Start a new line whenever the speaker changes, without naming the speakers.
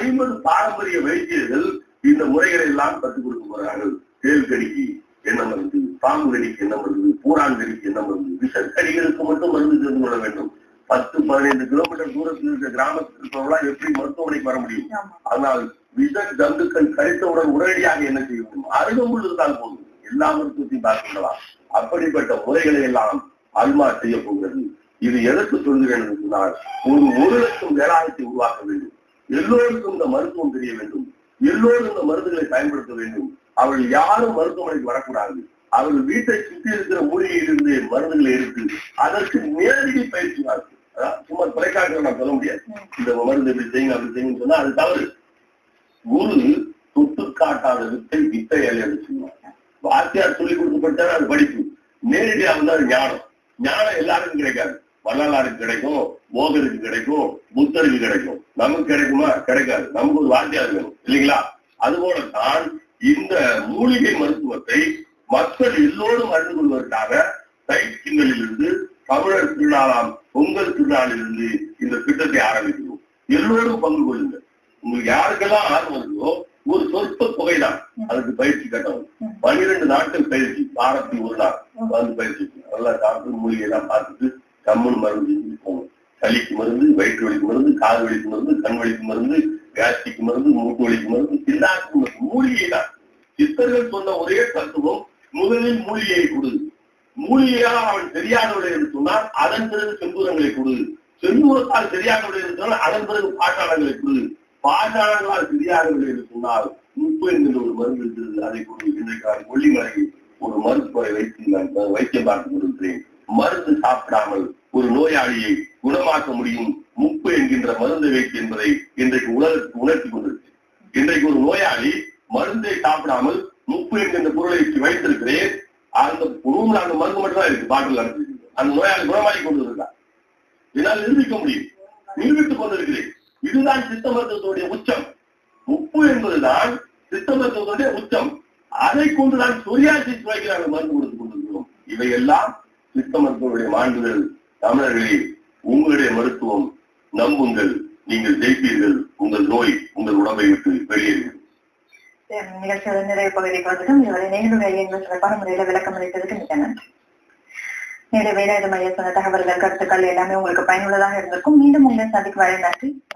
ஐம்பது பாரம்பரிய வைத்தியர்கள் இந்த முறைகளை எல்லாம் கற்றுக் கொடுக்க போறார்கள். தேல் கடிக்கு என்ன மருந்து? பாம்பு கடிக்கு என்ன மருந்து? பூரான் கடிக்கு என்ன மருந்து? விஷக்கடிகளுக்கு மட்டும் மருந்து தெரிந்து கொள்ள வேண்டும். பத்து பதினைந்து கிலோமீட்டர் தூரத்தில் இருக்கிற கிராமத்தில் இருக்கிறவங்களாம் எப்படி மருத்துவமனைக்கு வர முடியும்? ஆனால் விஷ ஜந்துக்கள் கழித்தவுடன் உடனடியாக என்ன செய்ய முடியும்? அருகம்புல் இருந்தால் போதும். எல்லா மருத்துவத்தையும் பார்க்கலாம் அப்படிப்பட்ட முறைகளை எல்லாம் அல்மா செய்ய போகிறது. இது எதற்கு சொல்கிறேன் என்று சொன்னால் ஒரு ஒரு லட்சம் வேளாண்மை உருவாக்க வேண்டும். எல்லோருக்கும் இந்த மருத்துவம் தெரிய வேண்டும். எல்லோரும் இந்த மருந்துகளை பயன்படுத்த வேண்டும். அவர்கள் யாரும் மருத்துவமனைக்கு வரக்கூடாது. அவர்கள் வீட்டை சுற்றி இருக்கிற மூலிகையிலிருந்து மருந்துகளை எடுத்து அதற்கு நேரடி பயிற்சி வாழ்க்கை சும்மா தொலைக்காட்சியில் நான் சொல்ல முடியாது. இந்த மருந்து இப்படி செய்யுங்க அப்படி செய்யுங்கன்னு சொன்னா அது தவறு. குரு தொட்டு காட்டாத வித்தை வித்தை என்று சொல்லுவாங்க வாத்தியார் சொல்லி கொடுக்கப்பட்டா அது படிப்பு. நேரடியாக வந்து அது ஞானம். ஞானம் எல்லாருக்கும் கிடைக்காது. வள்ளலாருக்கு கிடைக்கும். போகருக்கு கிடைக்கும் புத்தருக்கு கிடைக்கும். நமக்கு கிடைக்குமா? கிடைக்காது. நமக்கு ஒரு வாத்தியார் வேணும். இல்லைங்களா? அதுபோல தான் இந்த மூலிகை மருத்துவத்தை மக்கள் எல்லோரும் அறிந்து கொள்வதற்காக தைச்சிங்களிலிருந்து தமிழர் திருநாளாம் பொங்கல் திருநாளிலிருந்து இந்த திட்டத்தை ஆரம்பிக்கிறோம். எல்லோரும் பங்கு கொள்ளுங்கள். உங்களுக்கு யாருக்கெல்லாம் ஆர்வம் இருக்கோ ஒரு சொற்ப தொகைதான் அதுக்கு பயிற்சி கட்டணும். பன்னிரண்டு நாட்கள் பயிற்சி வாரத்தில் ஒரு நாள். வந்து பயிற்சி. நல்லா சாப்பிட்டு மூலிகை எல்லாம் பார்த்துட்டு கம்முன்னு மருந்து சளிக்கு மருந்து வயிற்று வலிக்கு மருந்து காது வலிக்கு மருந்து கண் வலிக்கு மருந்து கேஸ்டிக் மருந்து மூட்டு வலிக்கு மருந்து எல்லாத்துக்கும் மருந்து. மூலிகை தான். சித்தர்கள் சொன்ன ஒரே தத்துவம் முதலில் மூலிகையை கொடு. மூலிகையால் அவன் தெரியாதவர்கள் என்று சொன்னால் அதன் பிறகு செந்தூரங்களை கொடு. செந்தூரத்தால் தெரியாதவர்கள் என்று சொன்னால் அதன் பிறகு பாட்டாளங்களை கொடு. பாட்டாளர்களால் தெரியாதவர்கள் என்று சொன்னால் முப்பு என்கிற ஒரு மருந்து இருந்தது அதை கொண்டு இன்றைக்கு கொல்லிமலையில் ஒரு மருத்துவரை வைத்து நான் வைத்தியம் பார்த்து கொண்டிருக்கிறேன். மருந்து சாப்பிடாமல் ஒரு நோயாளியை குணமாக்க முடியும் முப்பு என்கின்ற மருந்து வைத்து என்பதை இன்றைக்கு உலகத்துக்கு உணர்த்தி கொண்டிருக்கிறேன். இன்றைக்கு ஒரு நோயாளி மருந்தை சாப்பிடாமல் முப்பு என்கின்ற பொருளை வைத்திருக்கிறேன். அந்த ரூம்ல அந்த மருந்து மட்டும் தான் இருக்கு பாட்டில் அந்த நோயாளி குணமாக்கி கொண்டு இருந்தார் என்னால் நிரூபிக்க முடியும் நிரூபித்துக் கொண்டிருக்கிறேன். இதுதான் சித்த மருத்துவத்துடைய உச்சம். உப்பு என்பதுதான் சித்த மருத்துவத்துடைய உச்சம். அதை கொண்டுதான் சொரியாசிஸ் வரைக்கும் நாங்கள் மருந்து கொடுத்துக் கொண்டிருக்கிறோம். இவையெல்லாம் சித்த மருத்துவருடைய மாண்புகள். தமிழர்களே உங்களுடைய மருத்துவம் நம்புங்கள். நீங்கள் ஜெயிப்பீர்கள். உங்கள் நோய் உங்கள் உடம்பை விட்டு வெளியேறும்.
நிகழ்ச்சியோட நிறைய பகுதிக்கு வந்துட்டோம் இதுவரை நேருடைய எங்கள் சிறப்பான முறையில விளக்கம் அளித்ததுக்கு மிக நன்றி. நேரு வேலாயுத மைய சொன்ன தகவல்கள் கருத்துக்கள் எல்லாமே உங்களுக்கு பயனுள்ளதாக இருந்திருக்கும். மீண்டும் உங்களை சந்திக்கு வழி நன்றி.